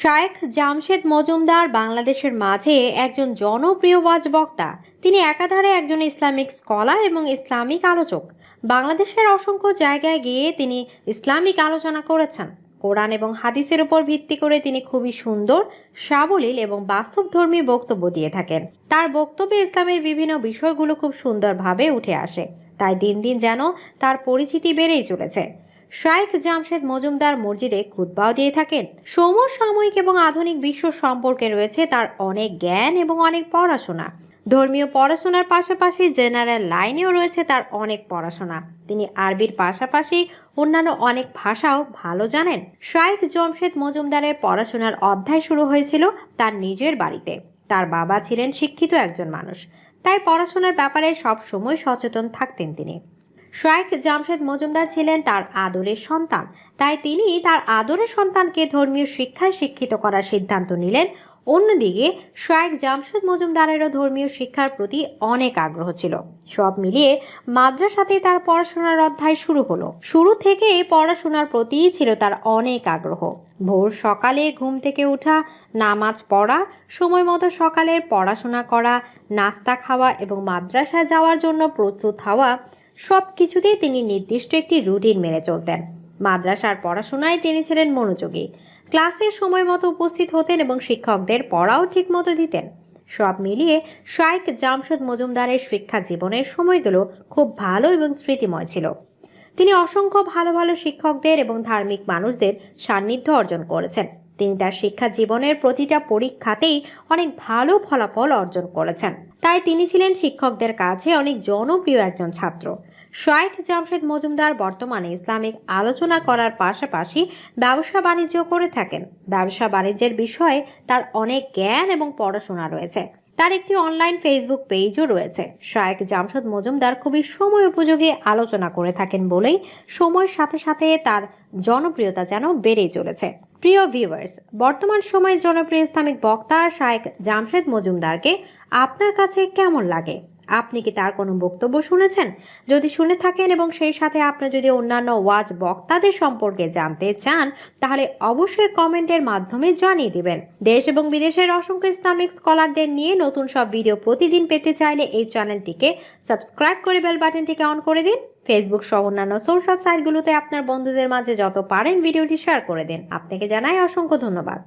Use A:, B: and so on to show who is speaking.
A: শায়েখ জামশেদ মজুমদার বাংলাদেশের মাঝে একজন জনপ্রিয় ওয়াজ বক্তা। তিনি একাধারে একজন ইসলামিক স্কলার এবং ইসলামিক আলোচক। বাংলাদেশের অসংখ্য জায়গায় গিয়ে তিনি ইসলামিক আলোচনা করেছেন। কোরআন এবং হাদিসের উপর ভিত্তি করে তিনি খুবই সুন্দর, সাবলীল এবং বাস্তবধর্মী বক্তব্য দিয়ে থাকেন। তার বক্তব্যে ইসলামের বিভিন্ন বিষয়গুলো খুব সুন্দরভাবে উঠে আসে। তাই দিন দিন যেন তার পরিচিতি বেড়েই চলেছে। শাইখ জামশেদ মজুমদার মসজিদে খুতবাও দিয়ে থাকেন। সমসাময়িক এবং আধুনিক বিশ্ব সম্পর্কে রয়েছে তার অনেক জ্ঞান এবং অনেক পড়াশোনা। ধর্মীয় পড়াশোনার পাশাপাশি জেনারেল লাইনেও রয়েছে তার অনেক পড়াশোনা। তিনি আরবির পাশাপাশি অন্যান্য অনেক ভাষাও ভালো জানেন। শাইখ জমশেদ মজুমদারের পড়াশোনার অধ্যায় শুরু হয়েছিল তার নিজের বাড়িতে। তার বাবা ছিলেন শিক্ষিত একজন মানুষ। তাই পড়াশোনার ব্যাপারে সব সময় সচেতন থাকতেন তিনি। শাইখ জামশেদ মজুমদার ছিলেন তার আদরের সন্তান। তাই তিনি তার আদরের সন্তানকে ধর্মীয় শিক্ষায় শিক্ষিত করার সিদ্ধান্ত নিলেন। অন্যদিকে শাইখ জামশেদ মজুমদারেরও ধর্মীয় শিক্ষার প্রতি অনেক আগ্রহ ছিল। সব মিলিয়ে মাদ্রাসাতেই তার পড়াশোনার অধ্যায় শুরু হলো। শুরু থেকে পড়াশোনার প্রতিই ছিল তার অনেক আগ্রহ। ভোর সকালে ঘুম থেকে ওঠা নামাজ পড়া, সময় মতো সকালের পড়াশোনা করা, নাস্তা খাওয়া এবং মাদ্রাসায় যাওয়ার জন্য প্রস্তুত হওয়া সব কিছুতেই তিনি নির্দিষ্ট একটি রুটিন মেনে চলতেন। মাদ্রাসার পড়াশোনায় তিনি ছিলেন মনোযোগী। ক্লাসের সময় মতো উপস্থিত হতেন এবং শিক্ষকদের পড়াও ঠিক মতো দিতেন। সব মিলিয়ে শাইখ জামশেদ মজুমদারের শিক্ষা জীবনের সময়গুলো খুব ভালো এবং স্মৃতিময় ছিল। তিনি অসংখ্য ভালো ভালো শিক্ষকদের এবং ধার্মিক মানুষদের সান্নিধ্য অর্জন করেছেন। তিনি তার শিক্ষা জীবনের প্রতিটা পরীক্ষাতেই অনেক ভালো ফলাফল অর্জন করেছেন। তাই তিনি ছিলেন শিক্ষকদের কাছে অনেক জনপ্রিয় একজন ছাত্র। শাইখ জামশেদ মজুমদার বর্তমানে ইসলামিক আলোচনা করার পাশাপাশি ব্যবসা বাণিজ্য করে থাকেন। ব্যবসা বাণিজ্যের বিষয়ে তার অনেক জ্ঞান এবং পড়াশোনা রয়েছে। তার একটি অনলাইন ফেসবুক পেজও রয়েছে। শায়েক জামশদ মজুমদার খুবই সময় উপযোগী আলোচনা করে থাকেন বলেই সময়ের সাথে সাথে তার জনপ্রিয়তা যেন বেড়েই চলেছে। প্রিয় ভিউয়ার্স বর্তমান সময়ে জনপ্রিয় ইসলামিক বক্তা শায়েক জামশেদ মজুমদারকে আপনার কাছে কেমন লাগে? আপনি কি তার কোনো বক্তব্য শুনেছেন? যদি শুনে থাকেন এবং সেই সাথে আপনি যদি অন্যান্য ওয়াজ বক্তাদের সম্পর্কে জানতে চান, তাহলে অবশ্যই কমেন্টের মাধ্যমে জানিয়ে দিবেন। দেশ এবং বিদেশের অসংখ্য ইসলামিক স্কলারদের নিয়ে নতুন সব ভিডিও প্রতিদিন পেতে চাইলে এই চ্যানেলটিকে সাবস্ক্রাইব করে বেল বাটনটিকে অন করে দিন। ফেসবুক সহ অন্যান্য সোশ্যাল সাইটগুলোতে আপনার বন্ধুদের মাঝে যত পারেন ভিডিওটি শেয়ার করে দিন। আপনাকে জানাই অসংখ্য ধন্যবাদ।